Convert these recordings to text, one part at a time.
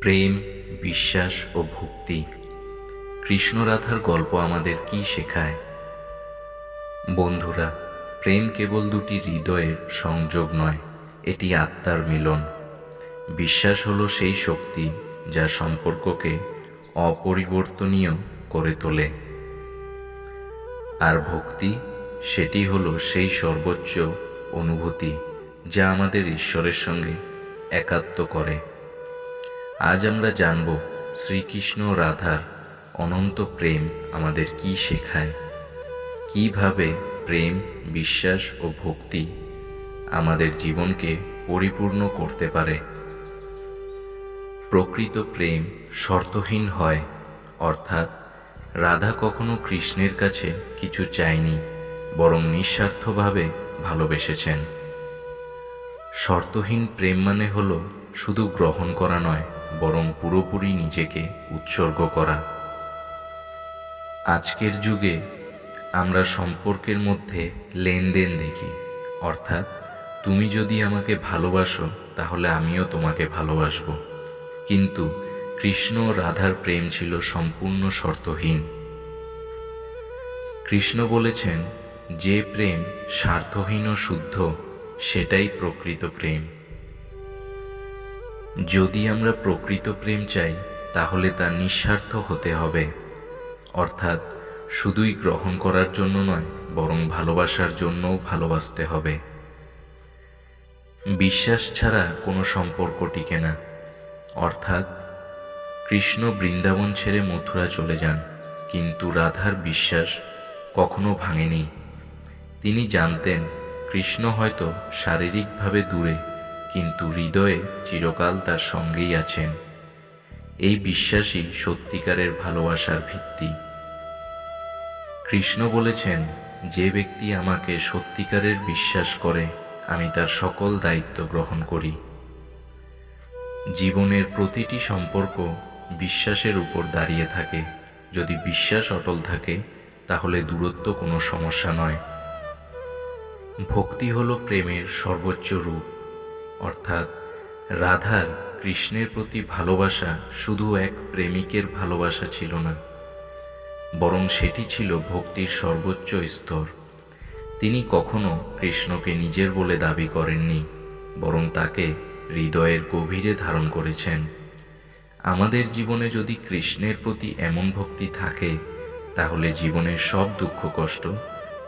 প্রেম, বিশ্বাস ও ভক্তি। কৃষ্ণ রাধার গল্প আমাদের কি শেখায়? বন্ধুরা, প্রেম কেবল দুটি হৃদয়ের সংযোগ নয়, এটি আত্মার মিলন। বিশ্বাস হলো সেই শক্তি যা সম্পর্ককে অপরিবর্তনীয় করে তোলে। আর ভক্তি, সেটি হলো সেই সর্বোচ্চ অনুভূতি যা আমাদের ঈশ্বরের সঙ্গে একাত্ম করে। আজ আমরা জানব শ্রীকৃষ্ণ রাধার অনন্ত প্রেম আমাদের কি শেখায়। কীভাবে প্রেম, বিশ্বাস ও ভক্তি আমাদের জীবনকে পরিপূর্ণ করতে পারে। প্রকৃত প্রেম শর্তহীন হয়, অর্থাৎ রাধা কখনো কৃষ্ণের কাছে কিছু চায়নি, বরং নিঃস্বার্থভাবে ভালোবেসেছেন। শর্তহীন প্রেম মানে হলো শুধু গ্রহণ করা নয় বরং পুরোপুরি নিজেকে উৎসর্গ করা। আজকের যুগে আমরা সম্পর্কের মধ্যে লেনদেন দেখি। অর্থাৎ তুমি যদি আমাকে ভালোবাসো, তাহলে আমিও তোমাকে ভালোবাসব। কিন্তু কৃষ্ণ রাধার প্রেম ছিল সম্পূর্ণ শর্তহীন। কৃষ্ণ বলেছেন, যে প্রেম স্বার্থহীন ও শুদ্ধ, সেটাই প্রকৃত প্রেম। যদি আমরা প্রকৃত প্রেম চাই, তাহলে তা নিঃস্বার্থ হতে হবে। অর্থাৎ, শুধুই গ্রহণ করার জন্য নয়, বরং ভালোবাসার জন্যও ভালোবাসতে হবে। বিশ্বাস ছাড়া কোনো সম্পর্ক টিকে না। অর্থাৎ, কৃষ্ণ বৃন্দাবন ছেড়ে মথুরা চলে যান, কিন্তু রাধার বিশ্বাস কখনো ভাঙেনি। তিনি জানতেন, কৃষ্ণ হয়তো শারীরিকভাবে দূরে। কিন্তু হৃদয়ে চিরকাল তার সঙ্গেই আছেন। এই বিশ্বাসই সত্যিকারের ভালোবাসার ভিত্তি। কৃষ্ণ বলেছেন, যে ব্যক্তি আমাকে সত্যিকারের বিশ্বাস করে, আমি তার সকল দায়িত্ব গ্রহণ করি। জীবনের প্রতিটি সম্পর্ক বিশ্বাসের উপর দাঁড়িয়ে থাকে। যদি বিশ্বাস অটল থাকে, তাহলে দূরত্ব কোনো সমস্যা নয়। ভক্তি হলো প্রেমের সর্বোচ্চ রূপ। অর্থাৎ রাধার কৃষ্ণের প্রতি ভালোবাসা শুধু এক প্রেমিকের ভালোবাসা ছিল না, বরং সেটি ছিল ভক্তির সর্বোচ্চ স্তর। তিনি কখনো কৃষ্ণকে নিজের বলে দাবি করেননি, বরং তাকে হৃদয়ের গভীরে ধারণ করেছেন। আমাদের জীবনে যদি কৃষ্ণের প্রতি এমন ভক্তি থাকে, তাহলে জীবনের সব দুঃখ কষ্ট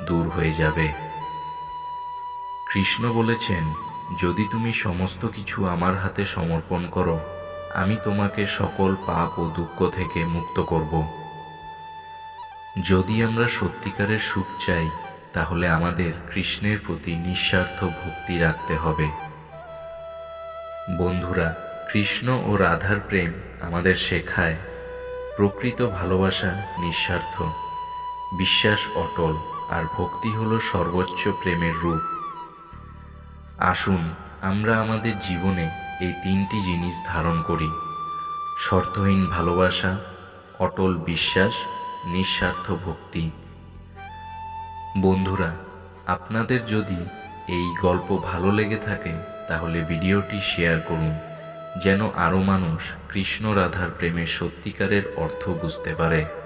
দূর হয়ে যাবে। কৃষ্ণ বলেছেন যদি তুমি সমস্ত কিছু আমার হাতে সমর্পণ করো, আমি তোমাকে সকল পাপ ও দুঃখ থেকে মুক্ত করব। যদি আমরা সত্যিকারের সুখ চাই, তাহলে আমাদের কৃষ্ণের প্রতি নিঃস্বার্থ ভক্তি রাখতে হবে। বন্ধুরা, কৃষ্ণ ও রাধার প্রেম আমাদের শেখায়, প্রকৃত ভালোবাসা নিঃস্বার্থ, বিশ্বাস অটল, আর ভক্তি হলো সর্বোচ্চ প্রেমের রূপ। আসুন, আমরা আমাদের জীবনে এই তিনটি জিনিস ধারণ করি। শর্তহীন ভালোবাসা, অটল বিশ্বাস, নিঃস্বার্থ ভক্তি। বন্ধুরা, আপনাদের যদি এই গল্প ভালো লেগে থাকে, তাহলে ভিডিওটি শেয়ার করুন, যেন আরও মানুষ কৃষ্ণ রাধার প্রেমের সত্যিকারের অর্থ বুঝতে পারে।